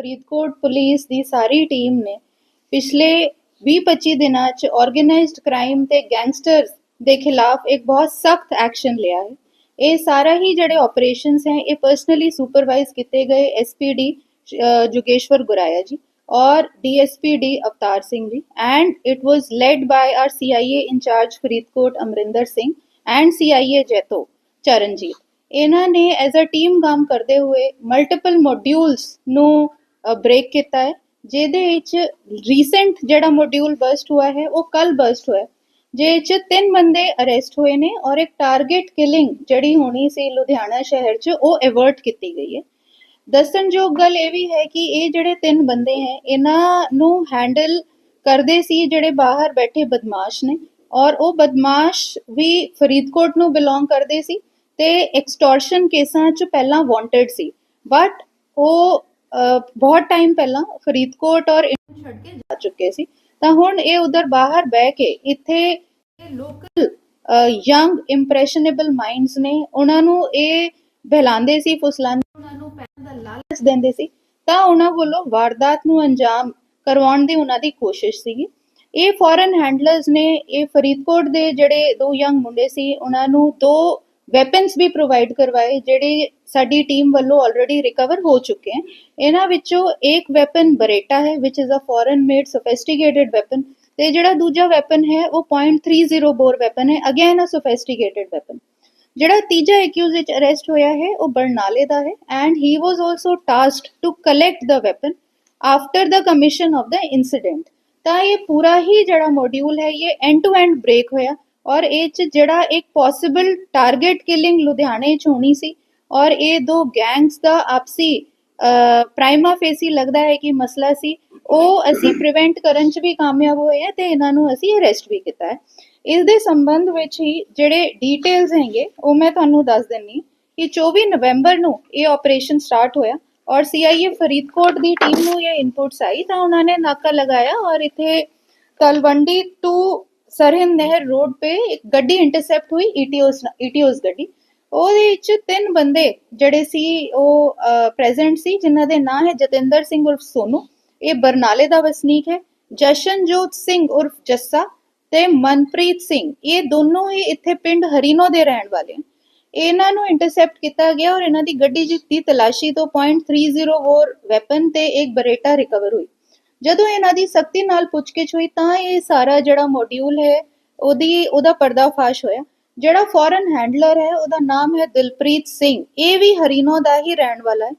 Faridkot police ਦੀ ਸਾਰੀ team ਨੇ ਪਿਛਲੇ 20-25 ਦਿਨਾਂ 'ਚ ਆਰਗੇਨਾਈਜ਼ਡ ਕ੍ਰਾਈਮ ਤੇ ਗੈਂਗਸਟਰਸ ਦੇ ਖਿਲਾਫ ਇੱਕ ਬਹੁਤ ਸਖਤ ਐਕਸ਼ਨ ਲਿਆ ਹੈ ਇਹ ਸਾਰਾ ਹੀ ਜਿਹੜੇ ਆਪਰੇਸ਼ਨਸ ਹੈ ਇਹ ਪਰਸਨਲੀ ਸੁਪਰਵਾਈਜ਼ ਕੀਤੇ ਗਏ ਐਸਪੀਡੀ ਜੁਗੇਸ਼ਵਰ ਗੁਰਾਇਆ ਜੀ और डीएसपी डी अवतार सिंह जी and it was led by our CIA in charge Faridkot Amarinder Singh and CIA Jaito Charanjit ਇਹਨਾਂ ਨੇ ਐਜ਼ ਅ ਟੀਮ ਕੰਮ ਕਰਦੇ ਹੋਏ ਮਲਟੀਪਲ ਮੋਡਿਊਲਸ ਨੂੰ ਬ੍ਰੇਕ ਕੀਤਾ ਹੈ, ਜਿਹਦੇ ਵਿੱਚ ਰੀਸੈਂਟ ਜਿਹੜਾ ਮੋਡਿਊਲ ਬਸਟ ਹੋਇਆ ਹੈ, ਉਹ ਕੱਲ ਬਸਟ ਹੋਇਆ ਜਿਹਦੇ ਚ ਤਿੰਨ ਬੰਦੇ ਅਰੈਸਟ ਹੋਏ ਨੇ ਔਰ ਇੱਕ ਟਾਰਗੇਟ ਕਿਲਿੰਗ ਜਿਹੜੀ ਹੋਣੀ ਸੀ ਲੁਧਿਆਣਾ ਸ਼ਹਿਰ 'ਚ, ਉਹ ਅਵਰਟ ਕੀਤੀ ਗਈ ਹੈ। ਦੱਸਣਯੋਗ ਗੱਲ ਇਹ ਵੀ ਹੈ ਕਿ ਇਹ ਜਿਹੜੇ ਤਿੰਨ ਬੰਦੇ ਹੈ, ਇਹਨਾਂ ਨੂੰ ਹੈਂਡਲ ਕਰਦੇ ਸੀ ਜਿਹੜੇ ਬਾਹਰ ਬੈਠੇ ਬਦਮਾਸ਼ ਨੇ ਔਰ ਉਹ ਬਦਮਾਸ਼ ਵੀ ਫਰੀਦਕੋਟ ਨੂੰ ਬਿਲੋਂਗ ਕਰਦੇ ਸੀ ਤੇ ਐਕਸਟੋਰਸ਼ਨ ਕੇਸਾਂ 'ਚ ਪਹਿਲਾਂ ਵਾਂਟਡ ਸੀ। ਬਟ ਉਹ ਬਹੁਤ ਟਾਈਮ ਪਹਿਲਾਂ ਫਰੀਦਕੋਟ ਔਰ ਛੱਡ ਕੇ ਜਾ ਚੁੱਕੇ ਸੀ। ਤਾਂ ਹੁਣ ਇਹ ਉਧਰ ਬਾਹਰ ਬਹਿ ਕੇ ਇੱਥੇ ਲੋਕਲ ਯੰਗ ਇੰਪ੍ਰੈਸ਼ਨੇਬਲ ਮਾਈਂਡਸ ਨੇ ਉਹਨਾਂ ਨੂੰ ਇਹ ਬਹਿਲਾਉਂਦੇ ਸੀ, ਫੁਸਲਾਉਂਦੇ ਉਹਨਾਂ ਨੂੰ ਪੈਸੇ ਦਾ ਲਾਲਚ ਦਿੰਦੇ ਸੀ। ਤਾਂ ਉਹਨਾਂ ਵੱਲੋਂ ਵਾਰਦਾਤ ਨੂੰ ਅੰਜਾਮ ਕਰਵਾਉਣ ਦੀ ਉਹਨਾਂ ਦੀ ਕੋਸ਼ਿਸ਼ ਸੀਗੀ। ਇਹ ਫੋਰਨ ਹੈਂਡਲਰਸ ਨੇ ਇਹ ਫਰੀਦਕੋਟ ਦੇ ਜਿਹੜੇ ਦੋ ਯੰਗ ਮੁੰਡੇ ਸੀ, ਉਹਨਾਂ ਨੂੰ ਦੋ ਵੈਪਨਸ ਵੀ ਪ੍ਰੋਵਾਈਡ ਕਰਵਾਏ ਜਿਹੜੇ ਸਾਡੀ ਟੀਮ ਵੱਲੋਂ ਆਲਰੇਡੀ ਰਿਕਵਰ ਹੋ ਚੁੱਕੇ ਹਨ ਇਹਨਾਂ ਵਿੱਚੋਂ ਇੱਕ ਵੈਪਨ ਬਰੇਟਾ ਹੈ ਵਿਚ is a foreign made sophisticated weapon ਤੇ ਜਿਹੜਾ ਦੂਜਾ ਵੈਪਨ ਹੈ ਉਹ .30 ਬੋਰ ਵੈਪਨ ਹੈ ਅਗੇਨ ਅ ਸੋਫਿਸਟੀਕੇਟਿਡ ਵੈਪਨ ਜਿਹੜਾ ਤੀਜਾ ਐਕਿਊਜ਼ ਵਿੱਚ ਅਰੈਸਟ ਹੋਇਆ ਹੈ ਉਹ ਬਰਨਾਲੇ ਦਾ ਹੈ and he was also tasked to collect the weapon after the commission of the incident ਤਾਂ ਇਹ ਪੂਰਾ ਹੀ ਜਿਹੜਾ ਮੋਡਿਊਲ ਹੈ ਇਹ ਐਂਡ ਟੂ ਐਂਡ ਬ੍ਰੇਕ ਹੋਇਆ ਔਰ ਇਹ ਚ ਜਿਹੜਾ ਇੱਕ ਪੋਸੀਬਲ ਟਾਰਗੇਟ ਕਿਲਿੰਗ ਲੁਧਿਆਣੇ ਚ ਹੋਣੀ ਸੀ, ਔਰ ਇਹ ਦੋ ਗੈਂਗਸ ਦਾ ਆਪਸੀ ਪ੍ਰਾਈਮਾ ਫੇਸੀ ਲੱਗਦਾ ਹੈ ਕਿ ਮਸਲਾ ਸੀ, ਉਹ ਅਸੀਂ ਪ੍ਰੀਵੈਂਟ ਕਰਨ ਚ ਵੀ ਕਾਮਯਾਬ ਹੋਏ ਆ ਤੇ ਇਹਨਾਂ ਨੂੰ ਅਸੀਂ ਅਰੈਸਟ ਵੀ ਕੀਤਾ ਹੈ। ਇਸ ਦੇ ਸੰਬੰਧ ਵਿੱਚ ਹੀ ਜਿਹੜੇ ਡਿਟੇਲਸ ਹੈਗੇ, ਉਹ ਮੈਂ ਤੁਹਾਨੂੰ ਦੱਸ ਦਿੰਨੀ ਕਿ 24 ਨਵੰਬਰ ਨੂੰ ਇਹ ਆਪਰੇਸ਼ਨ ਸਟਾਰਟ ਹੋਇਆ ਔਰ ਸੀਆਈਏ ਫਰੀਦਕੋਟ ਦੀ ਟੀਮ ਨੂੰ ਇਹ ਇਨਪੁਟਸ ਆਈ ਤਾਂ ਉਹਨਾਂ ਨੇ ਨਾਕਾ ਲਗਾਇਆ ਔਰ ਇੱਥੇ ਤਲਵੰਡੀ ਟੂ ਸਰਹਿੰਦ ਨਹਿਰ ਰੋਡ ਤੇ ਇੱਕ ਗੱਡੀ ਇੰਟਰਸੈਪਟ ਹੋਈ ਈਟੀਓਸ ਈਟੀਓਸ ਗੱਡੀ ਉਹਦੇ ਵਿੱਚ ਤਿੰਨ ਬੰਦੇ ਜਿਹੜੇ ਸੀ ਉਹ ਪ੍ਰੈਜ਼ੈਂਟ ਸੀ ਜਿਨ੍ਹਾਂ ਦੇ ਨਾਂ ਹੈ ਜਤਿੰਦਰ ਸਿੰਘ ਉਰਫ ਸੋਨੂ ਇਹ ਬਰਨਾਲੇ ਦਾ ਵਸਨੀਕ ਹੈ ਜਸ਼ਨਜੋਤ ਸਿੰਘ ਉਰਫ ਜੱਸਾ ਤੇ ਮਨਪ੍ਰੀਤ ਸਿੰਘ ਇਹ ਦੋਨੋਂ ਹੀ ਇੱਥੇ ਪਿੰਡ ਹਰੀਨੋ ਦੇ ਰਹਿਣ ਵਾਲੇ ਹਨ ਇਹਨਾਂ ਨੂੰ ਇੰਟਰਸੈਪਟ ਕੀਤਾ ਗਿਆ ਔਰ ਇਹਨਾਂ ਦੀ ਗੱਡੀ ਦੀ ਤਲਾਸ਼ੀ ਤੋਂ .30 ਬੋਰ ਵੈਪਨ ਤੇ ਇੱਕ ਬਰੇਟਾ ਰਿਕਵਰ ਹੋਈ ਜਦੋਂ ਇਹਨਾਂ ਦੀ ਸਖਤੀ ਨਾਲ ਪੁੱਛਗਿੱਛ ਹੋਈ ਤਾਂ ਇਹ ਸਾਰਾ ਜਿਹੜਾ ਮੋਡਿਊਲ ਹੈ, ਉਹਦੀ, ਉਹਦਾ ਪਰਦਾਫਾਸ਼ ਹੋਇਆ। ਜਿਹੜਾ ਫੋਰਨ ਹੈਂਡਲਰ ਹੈ, ਉਹਦਾ ਨਾਮ ਹੈ ਦਿਲਪ੍ਰੀਤ ਸਿੰਘ। ਇਹ ਵੀ ਹਰੀਨੋ ਦਾ ਹੀ ਰਹਿਣ ਵਾਲਾ ਹੈ।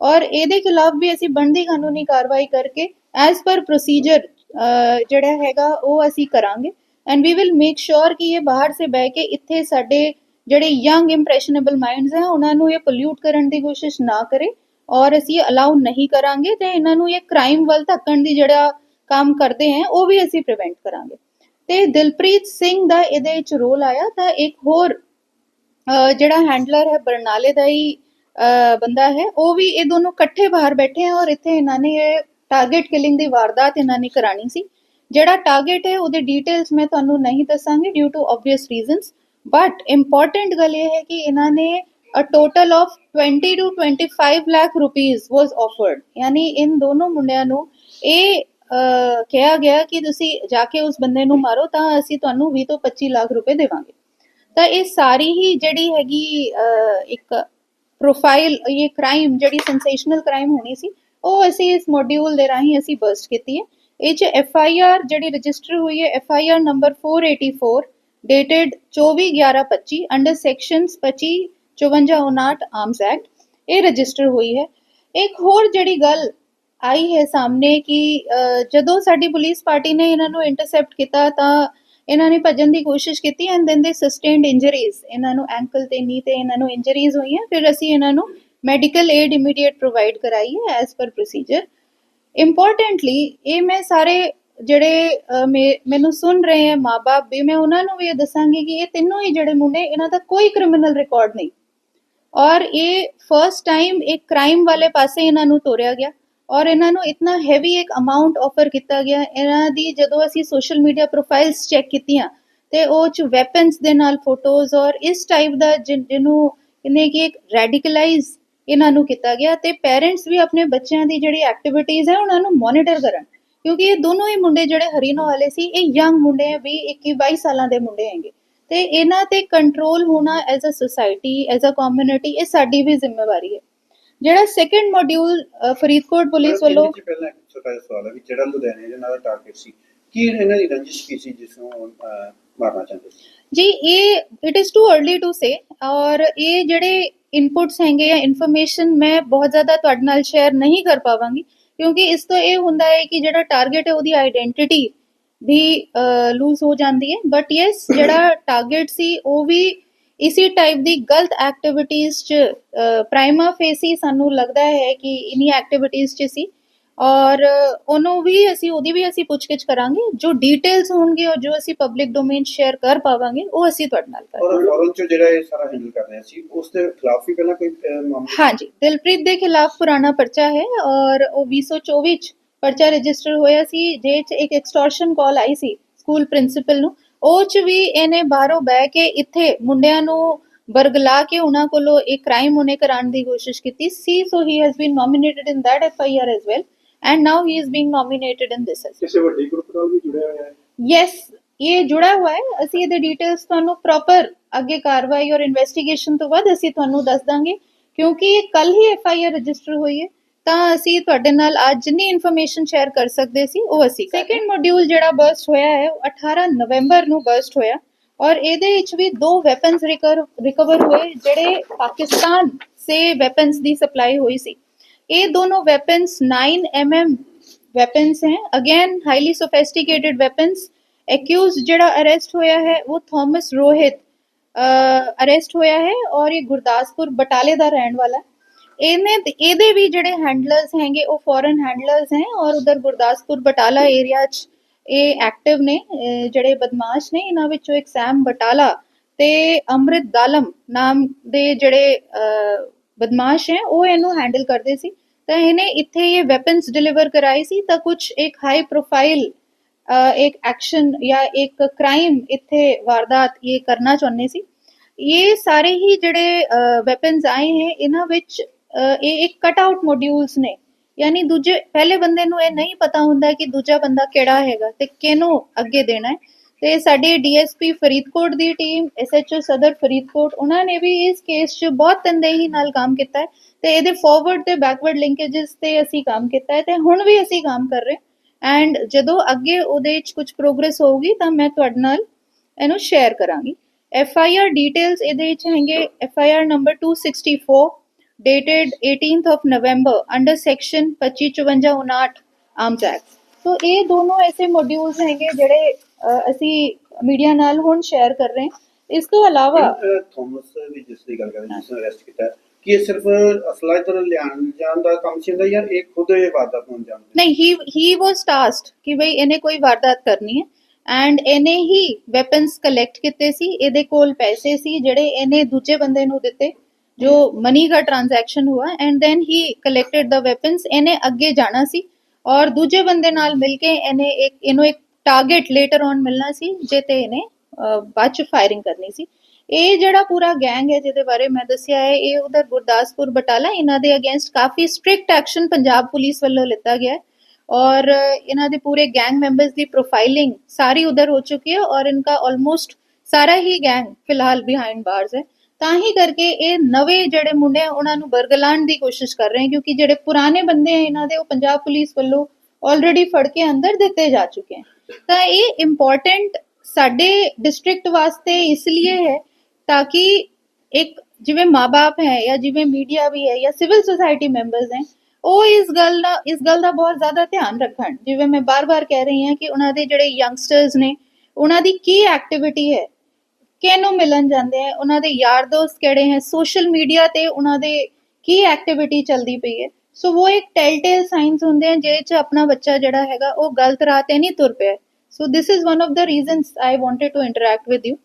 ਔਰ ਇਹਦੇ ਖਿਲਾਫ ਵੀ ਅਸੀਂ ਬਣਦੀ ਕਾਨੂੰਨੀ ਕਾਰਵਾਈ ਕਰਕੇ ਐਸ ਪਰ ਪ੍ਰੋਸੀਜਰ ਜਿਹੜਾ ਹੈਗਾ, ਉਹ ਅਸੀਂ ਕਰਾਂਗੇ। And we will make sure ਕਿ ਇਹ ਬਾਹਰ ਸੇ ਬਹਿ ਕੇ ਇੱਥੇ ਸਾਡੇ ਜਿਹੜੇ ਯੰਗ ਇੰਪ੍ਰੈਸ਼ਨੇਬਲ ਮਾਈਂਡਸ ਹੈ, ਉਹਨਾਂ ਨੂੰ ਇਹ ਪੋਲਿਊਟ ਕਰਨ ਦੀ ਕੋਸ਼ਿਸ਼ ਨਾ ਕਰੇ। ਔਰ ਅਸੀਂ ਅਲਾਉ ਨਹੀਂ ਕਰਾਂਗੇ ਤੇ ਇਹਨਾਂ ਨੂੰ ਇਹ ਕ੍ਰਾਈਮ ਵੱਲ ਧੱਕਣ ਦੀ ਜਿਹੜਾ ਕੰਮ ਕਰਦੇ ਹੈ, ਉਹ ਵੀ ਅਸੀਂ ਪ੍ਰੀਵੈਂਟ ਕਰਾਂਗੇ। ਤੇ ਦਿਲਪ੍ਰੀਤ ਸਿੰਘ ਦਾ ਇਹਦੇ ਵਿੱਚ ਰੋਲ ਆਇਆ ਤਾਂ ਇੱਕ ਹੋਰ ਜਿਹੜਾ ਹੈਂਡਲਰ ਹੈ, ਬਰਨਾਲੇ ਦਾ ਹੀ ਬੰਦਾ ਹੈ, ਉਹ ਵੀ ਇਹ ਦੋਨੋਂ ਇਕੱਠੇ ਬਾਹਰ ਬੈਠੇ ਹੈ ਔਰ ਇੱਥੇ ਇਹਨਾਂ ਨੇ ਇਹ ਟਾਰਗੇਟ ਕਿਲਿੰਗ ਦੀ ਵਾਰਦਾਤ ਇਹਨਾਂ ਨੇ ਕਰਾਣੀ ਸੀ। ਜਿਹੜਾ ਟਾਰਗੇਟ ਹੈ, ਉਹਦੇ ਡਿਟੇਲਸ ਮੈਂ ਤੁਹਾਨੂੰ ਨਹੀਂ ਦੱਸਾਂਗੀ due to obvious reasons but important ਗੱਲ ਇਹ ਹੈ ਕਿ ਇਹਨਾਂ ਨੇ a total of 20 to 25 lakh rupees was offered. ਯਾਨੀ ਇਨ ਦੋਨੋਂ ਮੁੰਡਿਆਂ ਨੂੰ ਇਹ ਕਿਹਾ ਗਿਆ ਕਿ ਤੁਸੀਂ ਜਾ ਕੇ ਉਸ ਬੰਦੇ ਨੂੰ ਮਾਰੋ ਤਾਂ ਅਸੀਂ ਤੁਹਾਨੂੰ 20 ਤੋਂ 25 ਲੱਖ ਰੁਪਏ ਦੇਵਾਂਗੇ ਤਾਂ ਇਹ ਸਾਰੀ ਹੀ ਜਿਹੜੀ ਹੈਗੀ ਇੱਕ ਪ੍ਰੋਫਾਈਲ ਇਹ ਕ੍ਰਾਈਮ ਜਿਹੜੀ ਸੈਂਸੇਸ਼ਨਲ ਕ੍ਰਾਈਮ ਹੋਣੀ ਸੀ ਉਹ ਅਸੀਂ ਇਸ ਮੋਡਿਊਲ ਦੇ ਰਾਹੀਂ ਅਸੀਂ ਬਸਟ ਕੀਤੀ ਹੈ ਇਹ ਚ ਐਫ ਆਈ ਆਰ ਜਿਹੜੀ ਰਜਿਸਟਰ ਹੋਈ ਹੈ F I R number 484 dated 24/11/25 under sections 25 5459 arms act ਇਹ ਰਜਿਸਟਰ ਹੋਈ ਹੈ। ਇੱਕ ਹੋਰ ਜਿਹੜੀ ਗੱਲ ਆਈ ਹੈ ਸਾਹਮਣੇ ਕਿ ਜਦੋਂ ਸਾਡੀ ਪੁਲਿਸ ਪਾਰਟੀ ਨੇ ਇਹਨਾਂ ਨੂੰ ਇੰਟਰਸੈਪਟ ਕੀਤਾ ਤਾਂ ਇਹਨਾਂ ਨੇ ਭੱਜਣ ਦੀ ਕੋਸ਼ਿਸ਼ ਕੀਤੀ and then they sustained injuries ਇਹਨਾਂ ਨੂੰ ਐਂਕਲ ਤੇ ਨੀ ਤੇ ਇਹਨਾਂ ਨੂੰ ਇੰਜਰੀਜ਼ ਹੋਈਆਂ, ਫਿਰ ਅਸੀਂ ਇਹਨਾਂ ਨੂੰ ਮੈਡੀਕਲ ਏਡ ਇਮੀਡੀਏਟ ਪ੍ਰੋਵਾਈਡ ਕਰਾਈ ਹੈ ਐਸ ਪਰ ਪ੍ਰੋਸੀਜਰ ਇੰਪੋਰਟੈਂਟਲੀ ਇਹ ਮੈਂ ਸਾਰੇ ਜਿਹੜੇ ਮੈਨੂੰ ਸੁਣ ਰਹੇ ਹੈ ਮਾਪੇ ਵੀ, ਮੈਂ ਉਹਨਾਂ ਨੂੰ ਵੀ ਇਹ ਦੱਸਾਂਗੀ ਕਿ ਇਹ ਤਿੰਨੋਂ ਹੀ ਜਿਹੜੇ ਮੁੰਡੇ, ਇਹਨਾਂ ਦਾ ਕੋਈ ਕ੍ਰਿਮੀਨਲ ਰਿਕਾਰਡ ਨਹੀਂ। ਔਰ ਇਹ ਫਰਸਟ ਟਾਈਮ ਇੱਕ ਕ੍ਰਾਈਮ ਵਾਲੇ ਪਾਸੇ ਇਹਨਾਂ ਨੂੰ ਤੋਰਿਆ ਗਿਆ ਔਰ ਇਹਨਾਂ ਨੂੰ ਇਤਨਾ ਹੈਵੀ ਇੱਕ ਅਮਾਉਂਟ ਆਫਰ ਕੀਤਾ ਗਿਆ। ਇਹਨਾਂ ਦੀ ਜਦੋਂ ਅਸੀਂ ਸੋਸ਼ਲ ਮੀਡੀਆ ਪ੍ਰੋਫਾਈਲਸ ਚੈੱਕ ਕੀਤੀਆਂ ਤੇ ਉਹ ਚ ਵੈਪਨਸ ਦੇ ਨਾਲ ਫੋਟੋਜ਼ ਔਰ ਇਸ ਟਾਈਪ ਦਾ ਜਿਹਨੂੰ ਇਹਨੇ ਕਿ ਇੱਕ ਰੈਡੀਕਲਾਈਜ਼ ਇਹਨਾਂ ਨੂੰ ਕੀਤਾ ਗਿਆ ਤੇ ਪੇਰੈਂਟਸ ਵੀ ਆਪਣੇ ਬੱਚਿਆਂ ਦੀ ਜਿਹੜੀ ਐਕਟੀਵਿਟੀਜ਼ ਹੈ ਉਹਨਾਂ ਨੂੰ ਮੋਨੀਟਰ ਕਰਨ ਕਿਉਂਕਿ ਇਹ ਦੋਨੋਂ ਹੀ ਮੁੰਡੇ ਜਿਹੜੇ ਹਰੀਨੋ ਵਾਲੇ ਸੀ, ਇਹ ਯੰਗ ਮੁੰਡੇ ਆ 20 21 22 ਸਾਲਾਂ ਦੇ ਮੁੰਡੇ ਹੈਗੇ। ਤੇ ਇਹਨਾਂ ਤੇ ਕੰਟਰੋਲ ਹੋਣਾ as a society as a community ਇਹ ਸਾਡੀ ਵੀ ਜ਼ਿੰਮੇਵਾਰੀ ਹੈ। ਜਿਹੜਾ ਸੈਕੰਡ ਮੋਡਿਊਲ ਫਰੀਦਕੋਟ ਪੁਲਿਸ ਵੱਲੋਂ ਇਹਦੇ 'ਚ ਪਹਿਲਾਂ ਇੱਕ ਛੋਟਾ ਜਿਹਾ ਸਵਾਲ ਹੈ ਵੀ ਜਿਹੜਾ ਲੁਧਿਆਣੇ ਦੇ ਨਾਲ ਟਾਰਗੇਟ ਸੀ ਕੀ ਇਹਨਾਂ ਦੀ ਰੰਜਿਸ਼ ਕੀ ਸੀ ਜਿਸ ਨੂੰ ਅਹ, ਮਾਰਨਾ ਚਾਹੁੰਦੇ ਸੀ? ਜੀ ਇਹ it is too early to say ਔਰ ਇਹ ਜਿਹੜੇ ਇਨਪੁਟਸ ਹੈਗੇ ਜਾਂ ਇਨਫੋਰਮੇਸ਼ਨ ਮੈਂ ਬਹੁਤ ਜ਼ਿਆਦਾ ਤੁਹਾਡੇ ਨਾਲ ਸ਼ੇਅਰ ਨਹੀਂ ਕਰ ਪਾਵਾਂਗੀ ਕਿਉਂਕਿ ਇਸ ਤੋਂ ਇਹ ਹੁੰਦਾ ਹੈ ਕਿ ਜਿਹੜਾ ਟਾਰਗੇਟ ਹੈ ਉਹਦੀ ਆਇਡੈਂਟੀਟੀ ਵੀ ਲੂਜ਼ ਹੋ ਜਾਂਦੀ ਹੈ। ਬਟ ਯੈਸ ਜਿਹੜਾ ਟਾਰਗੇਟ ਸੀ ਉਹ ਵੀ ਇਸੀ ਟਾਈਪ ਦੀ ਗਲਤ ਐਕਟੀਵਿਟੀਜ਼ ਚ ਪ੍ਰਾਈਮਾ ਫੇਸੀ ਸਾਨੂੰ ਲੱਗਦਾ ਹੈ ਕਿ ਇਨੀ ਐਕਟੀਵਿਟੀਜ਼ ਚ ਸੀ। ਔਰ ਉਹਨੂੰ ਵੀ ਅਸੀਂ ਉਹਦੀ ਵੀ ਅਸੀਂ ਪੁੱਛਗਿੱਛ ਕਰਾਂਗੇ। ਜੋ ਡਿਟੇਲਸ ਹੋਣਗੇ ਔਰ ਜੋ ਅਸੀਂ ਪਬਲਿਕ ਡੋਮੇਨ ਸ਼ੇਅਰ ਕਰ ਪਾਵਾਂਗੇ ਉਹ ਅਸੀਂ ਤੁਹਾਡੇ ਨਾਲ ਕਰਾਂਗੇ। ਔਰ ਫੌਰਨ ਚ ਜਿਹੜਾ ਇਹ ਸਾਰਾ ਹੈਂਡਲ ਕਰ ਰਿਹਾ ਸੀ ਉਸ ਦੇ ਖਿਲਾਫ ਵੀ ਪਹਿਲਾਂ ਕੋਈ ਮਾਮਲਾ? ਹਾਂਜੀ। ਦਿਲਪ੍ਰੀਤ ਦੇ ਖਿਲਾਫ ਪੁਰਾਣਾ ਪਰਚਾ ਹੈ ਔਰ ਉਹ 2024 ਚ ਪਰਚਾ ਰਜਿਸਟਰ ਹੋਇਆ ਸੀ ਜੇ ਚ ਇੱਕ ਐਕਸਟੋਰਸ਼ਨ ਕਾਲ ਆਈ ਸੀ ਸਕੂਲ ਪ੍ਰਿੰਸੀਪਲ ਨੂੰ। ਉਹ ਚ ਵੀ ਇਹਨੇ ਬਾਹਰੋਂ ਬਹਿ ਕੇ ਇੱਥੇ ਮੁੰਡਿਆਂ ਨੂੰ ਬਰਗਲਾ ਕੇ ਉਹਨਾਂ ਕੋਲੋਂ ਇੱਕ ਕ੍ਰਾਈਮ ਉਹਨੇ ਕਰਾਉਣ ਦੀ ਕੋਸ਼ਿਸ਼ ਕੀਤੀ ਸੀ so he has been nominated in that F I R as well and now he is being nominated in this as ਕਿਸੇ ਵੱਡੀ ਗਰੁੱਪ ਨਾਲ ਵੀ ਜੁੜਿਆ ਹੋਇਆ ਹੈ? ਯੈਸ ਇਹ ਜੁੜਾ ਹੋਇਆ ਹੈ। ਅਸੀਂ ਇਹਦੇ ਡਿਟੇਲਸ ਤੁਹਾਨੂੰ ਪ੍ਰੋਪਰ ਅੱਗੇ ਕਾਰਵਾਈ ਔਰ ਇਨਵੈਸਟੀਗੇਸ਼ਨ ਤੋਂ ਬਾਅਦ ਅਸੀਂ ਤੁਹਾਨੂੰ ਦੱਸ ਦਾਂਗੇ ਕਿਉਂਕਿ ਕੱਲ ਹੀ ਐਫ ਆਈ ਆਰ ਰਜਿਸਟਰ ਹੋਈ ਹੈ। ਤਾਂ ਅਸੀਂ ਤੁਹਾਡੇ ਨਾਲ ਅੱਜ ਜਿੰਨੀ ਇਨਫੋਰਮੇਸ਼ਨ ਸ਼ੇਅਰ ਕਰ ਸਕਦੇ ਸੀ ਉਹ ਅਸੀਂ ਸੈਕੰਡ ਮੋਡਿਊਲ ਜਿਹੜਾ ਬਰਸਟ ਹੋਇਆ ਹੈ ਉਹ 18 ਨਵੰਬਰ ਨੂੰ ਬਰਸਟ ਹੋਇਆ ਔਰ ਇਹਦੇ ਵਿੱਚ ਵੀ ਦੋ ਵੈਪਨਸ ਰਿਕਵਰ ਹੋਏ ਜਿਹੜੇ ਪਾਕਿਸਤਾਨ ਸੇ ਵੈਪਨਸ ਦੀ ਸਪਲਾਈ ਹੋਈ ਸੀ। ਇਹ ਦੋਨੋਂ ਵੈਪਨਸ 9 mm ਵੈਪਨਸ ਹੈ। Again highly sophisticated weapons accused ਜਿਹੜਾ ਅਰੈਸਟ ਹੋਇਆ ਹੈ ਉਹ ਥਾਮਸ ਰੋਹਿਤ ਅਰੈਸਟ ਹੋਇਆ ਹੈ ਔਰ ਇਹ ਗੁਰਦਾਸਪੁਰ ਬਟਾਲੇ ਦਾ ਰਹਿਣ ਵਾਲਾ ਹੈ। ਇਹਨੇ ਇਹਦੇ ਵੀ ਜਿਹੜੇ ਹੈਂਡਲਰਸ ਹੈਗੇ, ਉਹ ਫੋਰਨ ਹੈਂਡਲਰਸ ਹੈ ਔਰ ਉਧਰ ਗੁਰਦਾਸਪੁਰ ਬਟਾਲਾ ਏਰੀਆ 'ਚ ਇਹ ਐਕਟਿਵ ਨੇ ਜਿਹੜੇ ਬਦਮਾਸ਼ ਨੇ, ਇਹਨਾਂ ਵਿੱਚੋਂ ਇੱਕ ਸੈਮ ਬਟਾਲਾ ਤੇ ਅੰਮ੍ਰਿਤ ਦਾਲਮ ਨਾਮ ਦੇ ਜਿਹੜੇ ਬਦਮਾਸ਼ ਹੈ, ਉਹ ਇਹਨੂੰ ਹੈਂਡਲ ਕਰਦੇ ਸੀ। ਤਾਂ ਇਹਨੇ ਇੱਥੇ ਇਹ ਵੈਪਨਸ ਡਿਲੀਵਰ ਕਰਾਈ ਸੀ ਤਾਂ ਕੁਝ ਇੱਕ ਹਾਈ ਪ੍ਰੋਫਾਈਲ ਇੱਕ ਐਕਸ਼ਨ ਜਾਂ ਇੱਕ ਕ੍ਰਾਈਮ ਇੱਥੇ ਵਾਰਦਾਤ ਇਹ ਕਰਨਾ ਚਾਹੁੰਦੇ ਸੀ। ਇਹ ਸਾਰੇ ਹੀ ਜਿਹੜੇ ਵੈਪਨਸ ਆਏ ਹੈ, ਇਹਨਾਂ ਵਿੱਚ ਇਹ ਇੱਕ ਕਟ ਆਊਟ ਮੋਡਿਊਲਸ ਨੇ। ਯਾਨੀ ਦੂਜੇ, ਪਹਿਲੇ ਬੰਦੇ ਨੂੰ ਇਹ ਨਹੀਂ ਪਤਾ ਹੁੰਦਾ ਕਿ ਦੂਜਾ ਬੰਦਾ ਕਿਹੜਾ ਹੈਗਾ ਤੇ ਕਿਹਨੂੰ ਅੱਗੇ ਦੇਣਾ ਹੈ। ਤੇ ਸਾਡੇ ਡੀਐਸਪੀ ਫਰੀਦਕੋਟ ਦੀ ਟੀਮ ਐਸਐਚਓ ਸਦਰ ਫਰੀਦਕੋਟ, ਉਹਨਾਂ ਨੇ ਵੀ ਇਸ ਕੇਸ 'ਚ ਬਹੁਤ ਤੰਦੇਹੀ ਨਾਲ ਕੰਮ ਕੀਤਾ ਹੈ। ਤੇ ਇਹਦੇ ਫਾਰਵਰਡ ਤੇ ਬੈਕਵਰਡ ਲਿੰਕੇजेस ਤੇ ਅਸੀਂ ਕੰਮ ਕੀਤਾ ਹੈ ਤੇ ਹੁਣ ਵੀ ਅਸੀਂ ਕੰਮ ਕਰ ਰਹੇ ਐਂਡ ਜਦੋਂ ਅੱਗੇ ਉਹਦੇ 'ਚ ਕੁਝ ਪ੍ਰੋਗਰੈਸ ਹੋਊਗੀ ਤਾਂ ਮੈਂ ਤੁਹਾਡੇ ਨਾਲ ਇਹਨੂੰ ਸ਼ੇਅਰ ਕਰਾਂਗੀ। ਐਫ ਆਈ ਆਰ ਡਿਟੇਲਸ ਇਹਦੇ ਵਿੱਚ ਹੈਗੇ। F I R number 264 dated 18th of November under section 2559 Arms Act. तो ਇਹ ਦੋਨੋਂ ਐਸੇ ਮੋਡਿਊਲਸ ਹੈਗੇ ਜਿਹੜੇ ਅਸੀਂ ਮੀਡੀਆ ਨਾਲ ਹੁਣ ਸ਼ੇਅਰ ਕਰ ਰਹੇ ਹਾਂ ਇਸ ਤੋਂ ਇਲਾਵਾ ਥੋਮਸ ਦੀ ਜਿਸ ਦੀ ਗੱਲ ਕਰਦੇ ਜਿਸ ਨੂੰ ਅਰੈਸਟ ਕੀਤਾ ਕੀ ਇਹ ਸਿਰਫ ਅਸਲਾ ਇਧਰ ਲਿਆਉਣ ਜਾਣ ਦਾ ਕੰਮ ਸੀ ਹੁੰਦਾ ਜਾਂ ਇਹ ਖੁਦ ਇਹ ਵਾਰਦਾਤ ਨੂੰ ਦਿੰਦਾ? ਨਹੀਂ ਹੀ ਹੀ ਵਾਸ ਟਾਸਕਡ ਕਿ ਭਈ ਇਹਨੇ ਕੋਈ ਵਾਰਦਾਤ ਕਰਨੀ ਹੈ ਐਂਡ ਇਹਨੇ ਹੀ ਵੈਪਨਸ ਕਲੈਕਟ ਕੀਤੇ ਸੀ ਇਹਦੇ ਕੋਲ ਪੈਸੇ ਸੀ ਜਿਹੜੇ ਇਹਨੇ ਦੂਜੇ ਬੰਦੇ ਨੂੰ ਦਿੱਤੇ ਜੋ ਮਨੀ ਦਾ transaction ਹੁਆ and then he collected the weapons ਇਹਨੇ ਅੱਗੇ ਜਾਣਾ ਸੀ, ਔਰ ਦੂਜੇ ਬੰਦੇ ਨਾਲ ਮਿਲ ਕੇ ਇਹਨੇ ਇੱਕ, ਇਹਨੂੰ ਇੱਕ ਟਾਰਗੇਟ ਲੇਟਰ ਔਨ ਮਿਲਣਾ ਸੀ, ਜੇ ਇਹਨੇ ਬਾਅਦ ਚ ਫਾਇਰਿੰਗ ਕਰਨੀ ਸੀ। ਇਹ ਜਿਹੜਾ ਪੂਰਾ ਗੈਂਗ ਹੈ, ਜਿਹਦੇ ਬਾਰੇ ਮੈਂ ਦੱਸਿਆ ਹੈ, ਇਹ ਉਧਰ ਗੁਰਦਾਸਪੁਰ ਬਟਾਲਾ, ਇਹਨਾਂ ਦੇ ਅਗੇਂਸਟ ਕਾਫੀ ਸਟ੍ਰਿਕਟ ਐਕਸ਼ਨ ਪੰਜਾਬ ਪੁਲਿਸ ਵੱਲੋਂ ਲਿੱਤਾ ਗਿਆ ਹੈ। और ਇਹਨਾਂ ਦੇ ਪੂਰੇ ਗੈਂਗ ਮੈਂਬਰਸ ਦੀ ਪ੍ਰੋਫਾਈਲਿੰਗ ਸਾਰੀ ਉਧਰ ਹੋ ਚੁੱਕੀ ਹੈ, ਔਰ ਇਨਕਾ ਆਲਮੋਸਟ ਸਾਰਾ ਹੀ ਗੈਂਗ ਫਿਲਹਾਲ ਬਿਹਾਈਂਡ ਬਾਰਸ ਹੈ। ਤਾਂ ਹੀ ਕਰਕੇ ਇਹ ਨਵੇਂ ਜਿਹੜੇ ਮੁੰਡੇ ਆ, ਉਹਨਾਂ ਨੂੰ ਬਰਗਲਾਉਣ ਦੀ ਕੋਸ਼ਿਸ਼ ਕਰ ਰਹੇ ਹਨ ਕਿਉਂਕਿ ਜਿਹੜੇ ਪੁਰਾਣੇ ਬੰਦੇ ਆ, ਇਹਨਾਂ ਦੇ, ਉਹ ਪੰਜਾਬ ਪੁਲਿਸ ਵੱਲੋਂ ਆਲਰੇਡੀ ਫੜ ਕੇ ਅੰਦਰ ਦਿੱਤੇ ਜਾ ਚੁੱਕੇ ਹਨ ਤਾਂ ਇਹ ਇੰਪੋਰਟੈਂਟ ਸਾਡੇ ਡਿਸਟ੍ਰਿਕਟ ਵਾਸਤੇ ਇਸ ਲਈ ਹੈ ਤਾਂ ਕਿ ਇੱਕ ਜਿਵੇਂ ਮਾਪੇ ਹੈ ਜਾਂ ਜਿਵੇਂ ਮੀਡੀਆ ਵੀ ਹੈ ਜਾਂ ਸਿਵਲ ਸੁਸਾਇਟੀ ਮੈਂਬਰਸ ਹੈ, ਉਹ ਇਸ ਗੱਲ ਦਾ, ਇਸ ਗੱਲ ਦਾ ਬਹੁਤ ਜ਼ਿਆਦਾ ਧਿਆਨ ਰੱਖਣ। ਜਿਵੇਂ ਮੈਂ ਬਾਰ-ਬਾਰ ਕਹਿ ਰਹੀ ਹਾਂ ਕਿ ਉਹਨਾਂ ਦੇ ਜਿਹੜੇ ਯੰਗਸਟਰਸ ਨੇ, ਉਹਨਾਂ ਦੀ ਕੀ ਐਕਟੀਵਿਟੀ ਹੈ ਕਿਹਨੂੰ ਮਿਲਣ ਜਾਂਦੇ ਆ, ਉਹਨਾਂ ਦੇ ਯਾਰ ਦੋਸਤ ਕਿਹੜੇ ਹੈ ਸੋਸ਼ਲ ਮੀਡੀਆ ਤੇ ਉਹਨਾਂ ਦੇ ਕੀ ਐਕਟੀਵਿਟੀ ਚੱਲਦੀ ਪਈ ਹੈ। ਸੋ ਉਹ ਇੱਕ ਟੈਲਟੇਲ ਸਾਈਨਸ ਹੁੰਦੇ ਆ, ਜਿਹਦੇ ਚ ਆਪਣਾ ਬੱਚਾ ਜਿਹੜਾ ਹੈਗਾ, ਉਹ ਗਲਤ ਰਾਹ ਤੇ ਨਹੀਂ ਤੁਰ ਪਿਆ। So this is one of the reasons I wanted to interact with you